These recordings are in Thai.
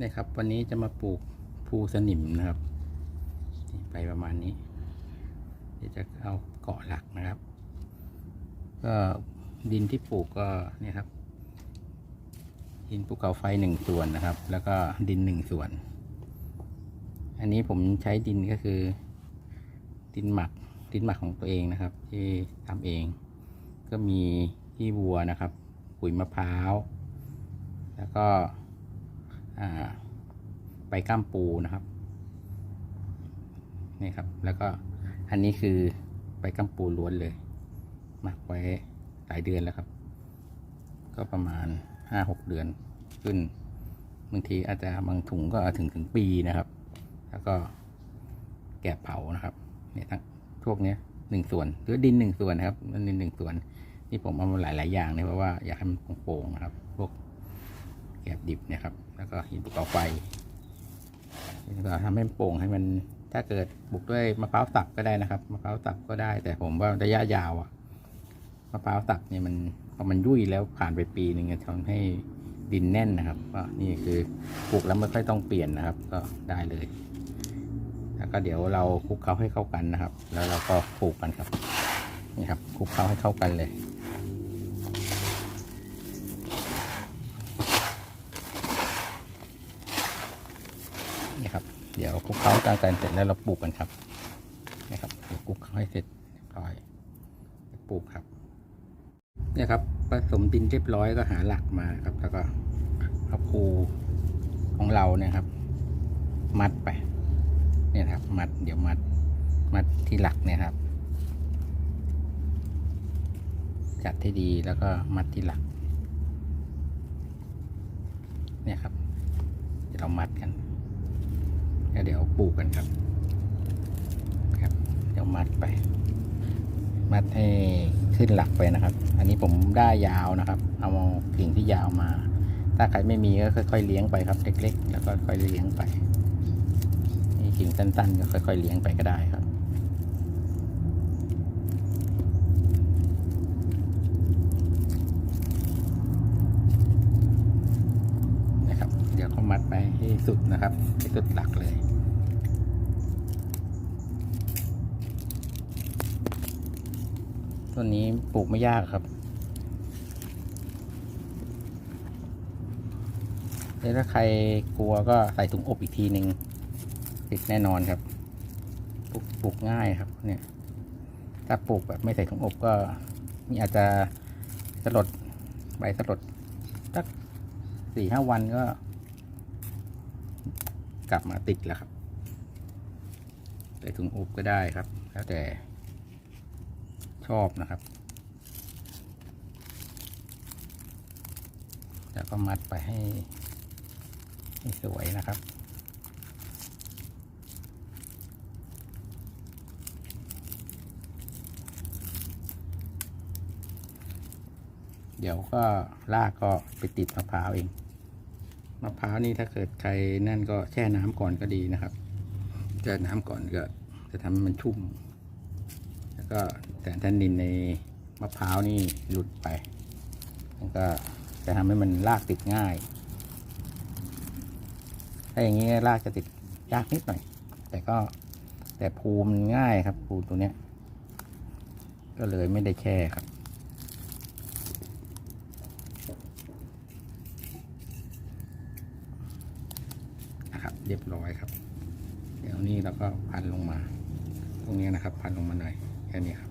เนี่ยครับ วันนี้จะมาปลูกภูสนิมนะครับไปประมาณนี้ เดี๋ยวจะเอาเกาะหลักนะครับ ก็ดินที่ปลูกก็เนี่ยครับ ดินภูเขาไฟหนึ่งส่วนนะครับ แล้วก็ดินหนึ่งส่วน อันนี้ผมใช้ดินก็คือ ดินหมักดินหมักของตัวเองนะครับ ที่ทำเอง ก็มีที่วัวนะครับ ปุ๋ยมะพร้าว แล้วก็ ใบก้ามปูนะครับนี่ครับ แล้วก็อันนี้คือใบก้ามปูล้วนเลยหมักไว้หลายเดือนแล้วครับ ก็ประมาณห้าหกเดือนขึ้นบางทีอาจจะบางถุงก็ถึงถึงปีนะครับ แล้วก็แกะเผานะครับเนี่ยทั้งพวกเนี้ยหนึ่งส่วนหรือดินหนึ่งส่วนนะครับดินหนึ่งส่วนนี่ผมเอามาหลาย ๆ อย่างเนี่ยเพราะว่าอยากให้มันโปร่งๆนะครับ พวกแกบดิบนี่ยครับ แล้วก็หินภูเขาไฟแล้วก็ทำให้มันโปร่งให้มันถ้าเกิดบุกด้วยมะพร้าวสับก็ได้นะครับมะพร้าวสับก็ได้ แต่ผมว่าระยะยาวอะมะพร้าวสับเนี่ยมันพอมันยุ่ยแล้วผ่านไปปีหนึ่งจะทำให้ดินแน่นนะครับ ก็นี่คือปลูกแล้วไม่ค่อยต้องเปลี่ยนนะครับ ก็ได้เลย แล้วก็เดี๋ยวเราคลุกเคล้าให้เข้ากันนะครับ แล้วเราก็ปลูกกันครับนี่ครับคลุกเคล้าให้เข้ากันเลย นี่ครับ เดี๋ สร้ากันกันเสร็จแล้วเราปลูกกันครับนี่ครับเดี๋ยวคลุกเคล้าให้เสร็จเรียบร้อยปลูกครับ เนี่ยครับผสมดินเรียบร้อยก็หาหลักมาครับ แล้วก็เอาภูของเราเนี่ยครับ มัดไป เนี่ยครับ มัดเดี๋ยวมัด มัดที่หลักเนี่ยครับ จัดให้ดีแล้วก็มัดที่หลัก เนี่ยครับเดี๋ยวเรามัดกัน เดี๋ยวปลูกกันครับ ครับ เดี๋ยวมัดไป มัดให้ขึ้นหลักไปนะครับ อันนี้ผมได้ยาวนะครับ เอากิ่งที่ยาวมา ถ้าใครไม่มีก็ค่อยๆเลี้ยงไปครับเล็กๆ แล้วก็ค่อยเลี้ยงไปนี่กิ่งสั้นๆ ก็ค่อยๆเลี้ยงไปก็ได้ครับนะครับ เดี๋ยวเขา มัดไปให้สุดนะครับให้สุดหลักเลย ต้นนี้ปลูกไม่ยากครับแล้วถ้าใครกลัวก็ใส่ถุงอบอีกทีหนึ่งติดแน่นอนครับปลูกปลูกง่ายครับ เนี่ย ถ้าปลูกแบบไม่ใส่ถุงอบก็นี่อาจจะสลดใบสลดสักสี่ห้าวันก็ กลับมาติดแล้วครับใส่ถุงอบก็ได้ครับ แล้วแต่ชอบนะครับ แล้วก็มัดไปให้ให้สวยนะครับเดี๋ยวก็ลากก็ไปติดมะพร้าวเอง มะพร้าวนี่ถ้าเกิดใครนั่นก็แช่น้ำก่อนก็ดีนะครับแช่น้ำก่อนก็จะทำให้มันชุ่ม แล้วก็แต่แทนดินในมะพร้าวนี่หลุดไปมันก็จะทำให้มันลากติดง่าย ถ้าอย่างนี้ลากจะติดยากนิดหน่อย แต่ก็แต่ภูมิมันง่ายครับภูตัวเนี้ย ก็เลยไม่ได้แช่ครับ นะครับ เรียบร้อยครับ เดี๋ยวนี้เราก็พันลงมา ตรงนี้นะครับ พันลงมาหน่อยแค่นี้ครับ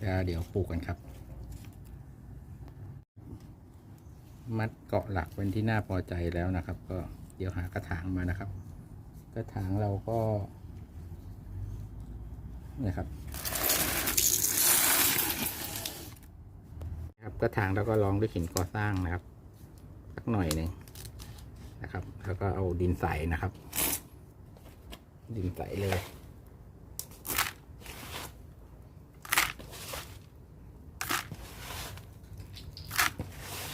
แล้วเดี๋ยวปลูกกันครับ มัดเกาะหลักเป็นที่น่าพอใจแล้วนะครับ ก็เดี๋ยวหากระถางมานะครับ กระถางเราก็นี่ครับครับกระถางเราก็ลองด้วยหินก่อสร้างนะครับ สักหน่อยหนึ่ง นะครับ แล้วก็เอาดินใส่นะครับ ดินใส่เลย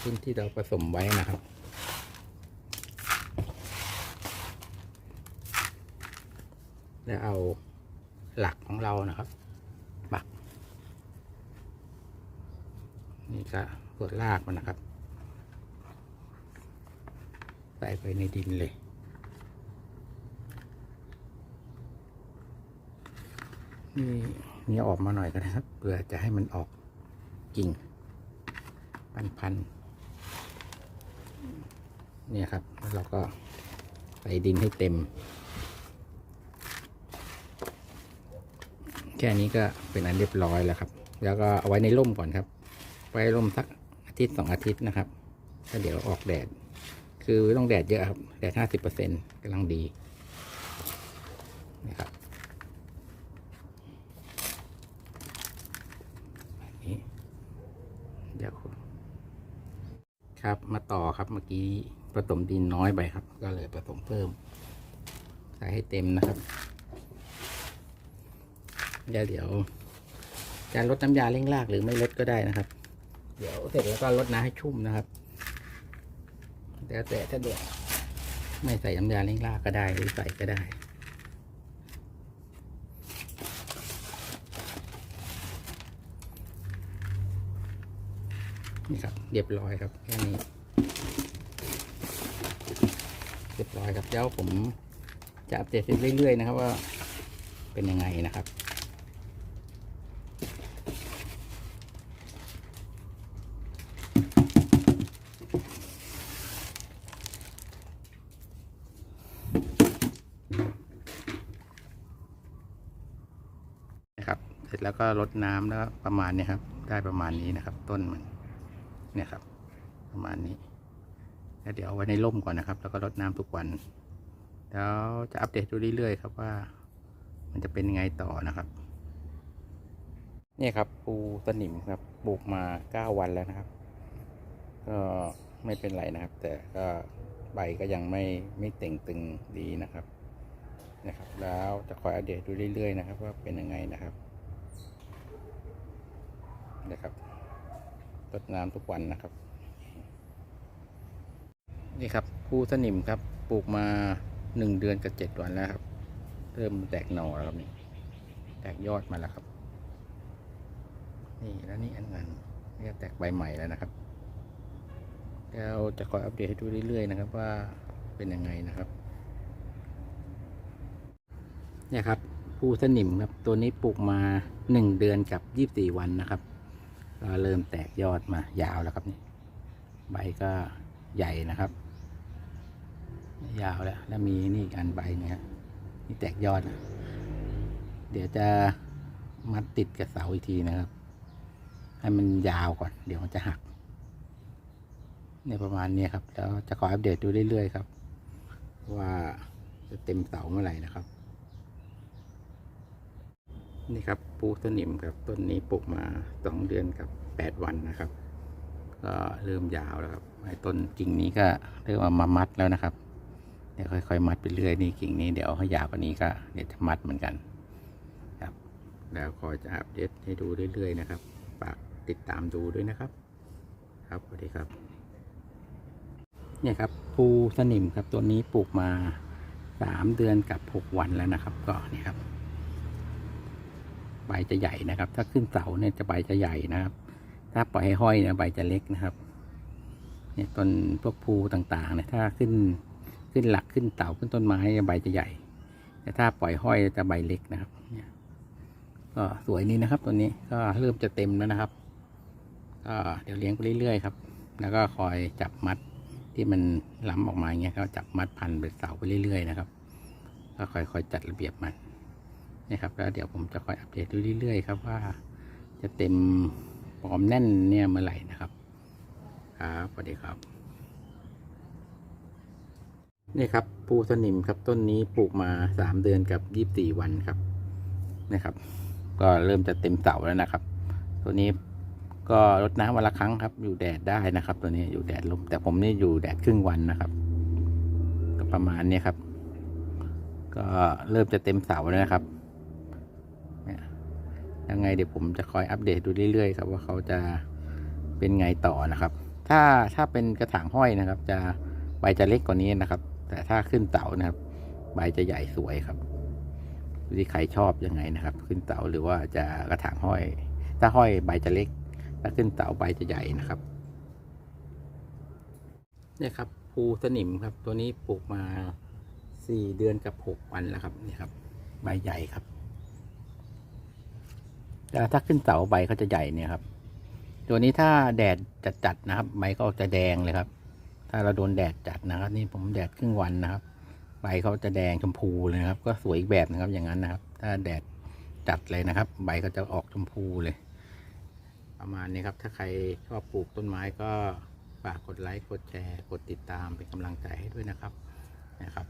พื้นที่เราผสมไว้นะครับแล้วเอาหลักของเรานะครับปักนี่ก็ส่วนรากมันนะครับ ส่ไปในดินเลย นี่นี่ออกมาหน่อยก็ได้ครับเพื่อจะให้มันออกกิ่ง พันๆเนี่ยครับแล้วเราก็ใส่ดินให้เต็ม แค่นี้ก็เป็นอันเรียบร้อยแล้วครับ แล้วก็เอาไว้ในร่มก่อนครับ ไว้ร่มสักอาทิตย์สองอาทิตย์นะครับแล้วเดี๋ยวออกแดด คือต้องแดดเยอะครับ แดดห้าสิบเปอร์เซ็นต์กำลังดีนะครับแบบนี้เดี๋ยวครับมาต่อครับเมื่อกี้ผสมดินน้อยไปครับ ก็เลยผสมเพิ่ม ใส่ให้เต็มนะครับเดี๋ยวเดี๋ยวจะลดน้ำยาเร่งรากหรือไม่ลดก็ได้นะครับ เดี๋ยวเสร็จแล้วก็ลดน้ำให้ชุ่มนะครับ แล้วแต่ถ้าเดี๋ยวไม่ใส่น้ำยาเร่งรากก็ได้หรือใส่ก็ได้นี่ครับเรียบร้อยครับแค่นี้เรียบร้อยครับแล้วผมจะอัปเดตเรื่อยๆนะครับว่าเป็นยังไงนะครับ นะค เสร็จแล้วก็ลดน้ำแล้วประมาณนี้ครับ ได้ประมาณนี้นะครับ ต้นมันเนี่ยครับ ประมาณนี้แล้วเดี๋ยวเอาไว้ในร่มก่อนนะครับ แล้วก็รดน้ำทุกวันแล้วจะอัปเดตดูเรื่อยๆครับว่า มันจะเป็นยังไงต่อนะครับนี่ครับ ปูสนิมครับปลูกมาเก้าวันแล้วนะครับ ก็ไม่เป็นไรนะครับ แต่ก็ใบก็ยังไม่ไม่เต่งตึงดีนะครับนะครับ แล้วจะคอยอัปเดตดูเรื่อยๆนะครับ ว่าเป็นยังไงนะครับ นะครับรดน้ำทุกวันนะครับ นี่ครับภูสนิมครับปลูกมาหนึ่งเดือนกับเจ็ดวันแล้วครับ เริ่มแตกหน่อแล้วครับนี่แตกยอดมาแล้วครับ นี่แล้วนี่อันนั้นนี่แตกใบใหม่แล้วนะครับแล้วจะคอยอัปเดตให้ดูเรื่อยๆนะครับ ว่าเป็นยังไงนะครับ เนี่ยครับภูสนิมครับตัวนี้ปลูกมาหนึ่งเดือนกับยี่บสี่วันนะครับ ก็เริ่มแตกยอดมายาวแล้วครับนี่ใบก็ใหญ่นะครับ ยาวแล้ว แล้วมีนี่กันใบเนี่ยครับนี่แตกยอดนะเดี๋ยวจะมัดติดกับเสาอีกทีนะครับ ให้มันยาวก่อน เดี๋ยวมันจะหักเนี่ยประมาณนี้ครับ แล้วจะขออัปเดตดูเรื่อยๆครับ ว่าจะเต็มเสาเมื่อไหร่นะครับ นี่ครับปูสนิมครับต้นนี้ปลูกมาสองเดือนกับแปดวันนะครับ ก็เริ่มยาวแล้วครับไอ้ต้นกิ่งนี้ก็เริ่มเอามามัดแล้วนะครับ เดี๋ยวค่อยๆ มัดไปเรื่อยนี่กิ่งนี้เดี๋ยวให้ยาวกว่านี้ก็เดี๋ยวจะมัดเหมือนกันครับ แล้วคอยจะอัปเดตให้ดูเรื่อยๆนะครับฝากติดตามดูด้วยนะครับ ครับสวัสดีครับ เนี่ยครับภูสนิมครับตัวนี้ปลูกมาสามเดือนกับหกวันแล้วนะครับ ก็นี่ครับ ใบจะใหญ่นะครับ ถ้าขึ้นเสาเนี่ยจะใบจะใหญ่นะครับ ถ้าปล่อยให้ห้อยเนี่ยใบจะเล็กนะครับเนี่ยต้นพวกภูต่างๆเนี่ยถ้าขึ้นขึ้นหลักขึ้นเสาขึ้นต้นไม้ใบจะใหญ่ แต่ถ้าปล่อยห้อยจะใบเล็กนะครับเนี่ยก็สวยนี่นะครับตัวนี้ก็เริ่มจะเต็มแล้วนะครับก็เดี๋ยวเลี้ยงไปเรื่อยๆครับแล้วก็คอยจับมัดที่มันล้ำออกมาอย่างเงี้ยก็จับมัดพันเป็นเสาไปเรื่อยๆนะครับ ก็คอยๆจัดระเบียบมัน นี่ครับแล้วเดี๋ยวผมจะคอยอัปเดตดูเรื่อยๆครับว่าจะเต็มปลอมแน่นเนี่ยเมื่อไหร่นะครับ ครับสวัสดีครับนี่ครับปูสนิมครับต้นนี้ปลูกมาสามเดือนกับยี่บสี่วันครับนะครับ ก็เริ่มจะเต็มเสาแล้วนะครับ ตัวนี้ก็รดน้ำวันละครั้งครับ อยู่แดดได้นะครับ ตัวนี้อยู่แดดลมแต่ผมนี่อยู่แดดครึ่งวันนะครับ ก็ประมาณนี้ครับ ก็เริ่มจะเต็มเสาแล้วนะครับ ยังไงเดี๋ยวผมจะคอยอัปเดตดูเรื่อยๆครับว่าเขาจะเป็นไงต่อนะครับ ถ้าถ้าเป็นกระถางห้อยนะครับ จะใบจะเล็กกว่านี้นะครับ แต่ถ้าขึ้นเสานะครับ ใบจะใหญ่สวยครับดูที่ใครชอบยังไงนะครับ ขึ้นเสาหรือว่าจะกระถางห้อย ถ้าห้อยใบจะเล็ก ถ้าขึ้นเสาใบจะใหญ่นะครับเนี่ยครับภูสนิมครับตัวนี้ปลูกมาสี่เดือนกับหกวันแล้วครับนี่ครับ ใบใหญ่ครับ ถ้าขึ้นเสาใบเขาจะใหญ่เนี่ยครับ ตัวนี้ถ้าแดดจัดๆนะครับใบก็จะแดงเลยครับ ถ้าเราโดนแดดจัดนะครับ นี่ผมแดดครึ่งวันนะครับ ใบเขาจะแดงชมพูเลยครับ ก็สวยอีกแบบนะครับอย่างนั้นนะครับ ถ้าแดดจัดเลยนะครับ ใบก็จะออกชมพูเลย ประมาณนี้ครับ ถ้าใครชอบปลูกต้นไม้ก็ฝากกดไลค์กดแชร์ กดติดตามเป็นกำลังใจให้ด้วยนะครับนะครับ